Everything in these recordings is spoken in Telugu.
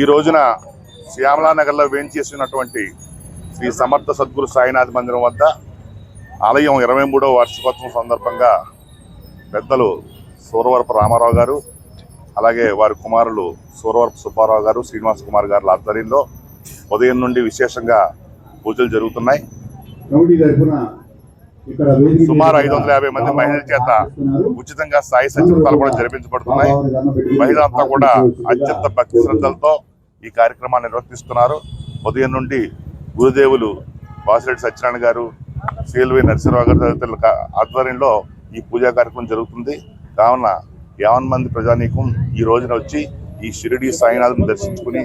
ఈ రోజున శ్యామలానగర్లో వేంచేసినటువంటి శ్రీ సమర్థ సద్గురు సాయినాథ్ మందిరం వద్ద ఆలయం ఇరవై మూడవ వార్షికోత్సవం సందర్భంగా పెద్దలు సూరవరపు రామారావు గారు అలాగే వారి కుమారులు సూరవరపు సుబ్బారావు గారు శ్రీనివాస్ కుమార్ గారి ఆధ్వర్యంలో ఉదయం నుండి విశేషంగా పూజలు జరుగుతున్నాయి. సుమారు ఐదు వందల యాభై మంది మహిళల చేత ఉచితంగా సాయి సత్యవతాలు కూడా జరిపించబడుతున్నాయి. మహిళలంతా కూడా అత్యంత భక్తి శ్రద్ధలతో ఈ కార్యక్రమాన్ని నిర్వర్తిస్తున్నారు. ఉదయం నుండి గురుదేవులు వాసిరెడ్డి సత్యనారాయణ గారు సిఎల్వి నరసింహరావు గారు తదితరుల ఆధ్వర్యంలో ఈ పూజా కార్యక్రమం జరుగుతుంది. కావున యావన్ మంది ప్రజానీకం ఈ రోజున వచ్చి ఈ షిరిడి సాయినాథుని దర్శించుకుని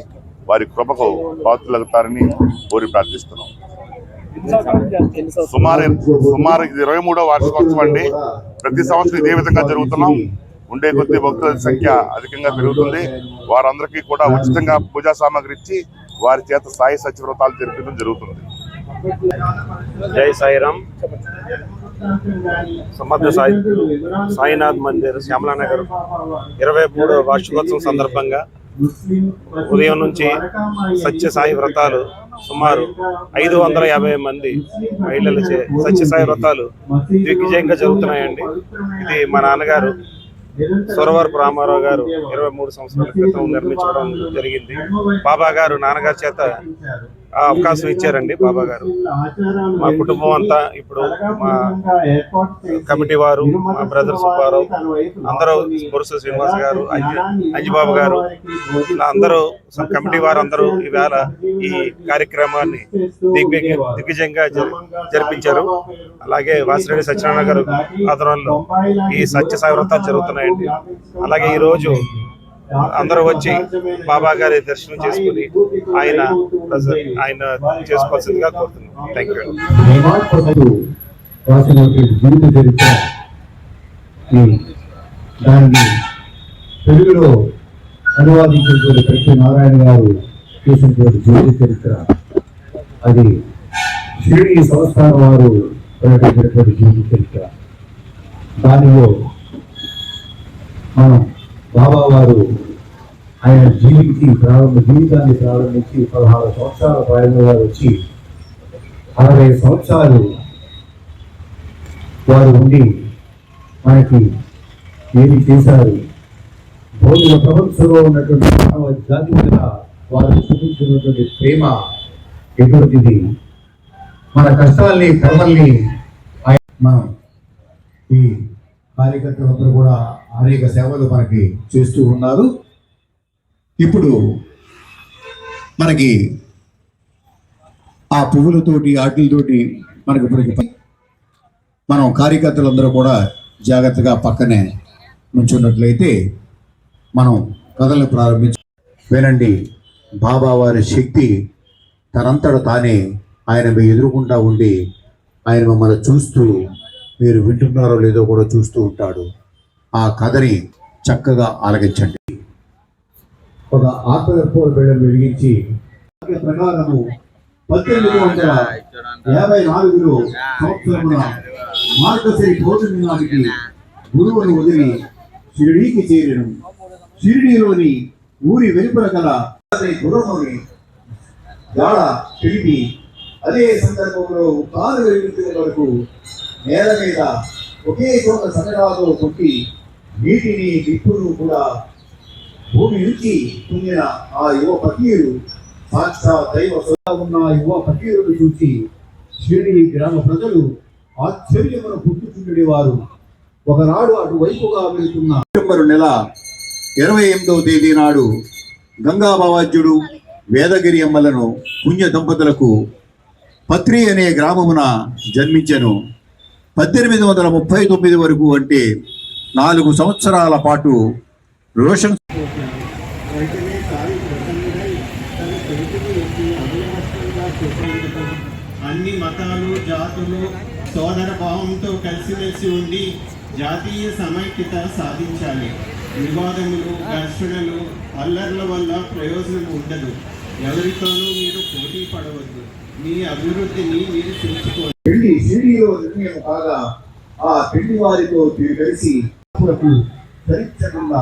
వారి కృపకు పాత్రలవుతారని కోరి ప్రార్థిస్తున్నాం. సుమారు సుమారు ఇది ఇరవై మూడో వార్షికోత్సవం అండి. ప్రతి సంవత్సరం ఇదే విధంగా జరుగుతున్నాం. ఉండే కొద్ది భక్తుల సంఖ్య అధికంగా పెరుగుతుంది. వారందరికీ కూడా ఉచితంగా పూజా సామాగ్రి ఇచ్చి వారి చేత సాయి సత్యవ్రతాలు జరిపించడం జరుగుతుంది. జై సాయిరామ్. సమర్థ సాయి సాయినాథ్ మందిర్ శ్యామలానగర్. ఇరవై మూడో వార్షికోత్సవం సందర్భంగా ఉదయం నుంచి సత్య సాయి వ్రతాలు సుమారు ఐదు వందల యాభై మంది మహిళలు చే సత్య సాయి వ్రతాలు దిగ్విజయంగా జరుగుతున్నాయండి. ఇది మా నాన్నగారు సొరవరపు రామారావు గారు ఇరవై మూడు సంవత్సరాల క్రితం నిర్మించడం జరిగింది. బాబా గారు నాన్నగారి చేత అవకాశం ఇచ్చారండి బాబా గారు. మా కుటుంబం అంతా ఇప్పుడు మా కమిటీ వారు మా బ్రదర్ సుబ్బారావు అందరూ బొరుస శ్రీనివాస్ గారు అంజి అంజిబాబు గారు అందరూ కమిటీ వారు అందరూ ఈవేళ ఈ కార్యక్రమాన్ని దిగ్విజ దిగ్విజయంగా జరిపించారు. అలాగే వాసిరెడ్డి సత్యనారాయణ గారు ఆధ్వర్యంలో ఈ సత్య సాయి జరుగుతున్నాయండి. అలాగే ఈ రోజు అందరూ వచ్చి బాబా గారి దర్శనం చేసుకుని ఆయన ఆయన చేసుకోవాల్సిందిగా కోరుతున్నాను థ్యాంక్ యూ దాన్ని తెలుగులో అనువాదించినటువంటి ప్రతి నారాయణ గారు చేసినటువంటి జీవిత చరిత్ర అది షిరిడి సంస్థానం వారు ప్రకటించినటువంటి జీవిత చరిత్ర. దానిలో మనం బాబా వారు ఆయన జీవించి ప్రారంభ జీవితాన్ని ప్రారంభించి పదహారు సంవత్సరాల ప్రాయంలో వారు వచ్చి అరవై సంవత్సరాలు వారు ఉండి మనకి ఏమి చేశారు? భౌతిక ప్రపంచంలో ఉన్నటువంటి మానవ జాతి మీద వారు చూపించినటువంటి ప్రేమ ఎటువంటిది మన కష్టాల్ని కర్మల్ని ఆయన- మనం ఈ కార్యకర్తలందరూ కూడా అనేక సేవలు మనకి చేస్తూ ఉన్నారు. ఇప్పుడు మనకి ఆ పువ్వులతోటి ఆటిలతోటి మనకి ఇప్పటికి మనం కార్యకర్తలందరూ కూడా జాగ్రత్తగా పక్కనే నుంచున్నట్లయితే మనం కథలను ప్రారంభించ వినండి. బాబా వారి శక్తి తనంతట తానే ఆయన మీ ఎదురుకుండా ఉండి ఆయన మమ్మల్ని చూస్తూ మీరు వింటున్నారో లేదో కూడా చూస్తూ ఉంటాడు. ఆ కథని చక్కగా ఆలగించండి ఒక ఆత్మకర్పూర బిళ్ళను వెలిగించి ప్రకారము పద్దెనిమిది వందల యాభై నాలుగులో సంవత్సరమున మార్గశ్రీ పౌర్ణమి నాటికి గురువును వదిలి షిరిడీకి చేరను. షిరిడీలోని ఊరి వెలుపల గల గుర్రముని గాడ తెలిపి అదే సందర్భంలో కాలు వెలిగించే వరకు నేల మీద ఒకే చోట సంగడాతో కొట్టి నీటిని నిప్పును కూడా భూమి నుంచి పొందిన ఆ యువ పకీరు సాక్షాత్ దైవ సోదా ఉన్న ఆ యువ ఫకీరును చూసి షిరిడి గ్రామ ప్రజలు ఆశ్చర్యమును పుట్టుచుండేవారు ఒకనాడు అటువైపుగా వెళుతున్న సెప్టెంబరు నెల ఇరవై ఎనిమిదవ తేదీ నాడు గంగా బావాజ్యుడు వేదగిరి అమ్మలను పుణ్య దంపతులకు పత్రి అనే గ్రామమున జన్మించెను. పద్దెనిమిది వందల ముప్పై తొమ్మిది వరకు అంటే నాలుగు సంవత్సరాల పాటు రోషన్ అన్ని మతాలు జాతులు సోదర భావంతో కలిసిమెలిసి ఉండి జాతీయ సమైక్యత సాధించాలి. వివాదములు ఘర్షణలు అల్లర్ల వల్ల ప్రయోజనం ఉండదు. ఎవరితోనూ మీరు పోటీ పడవద్దు. మీ అభివృద్ధిని మీరు చూసుకోవాలి పెళ్ళి షిరిడీలో నిర్ణయం కాగా ఆ పెళ్ళి వారితో కలిసి చరించకుండా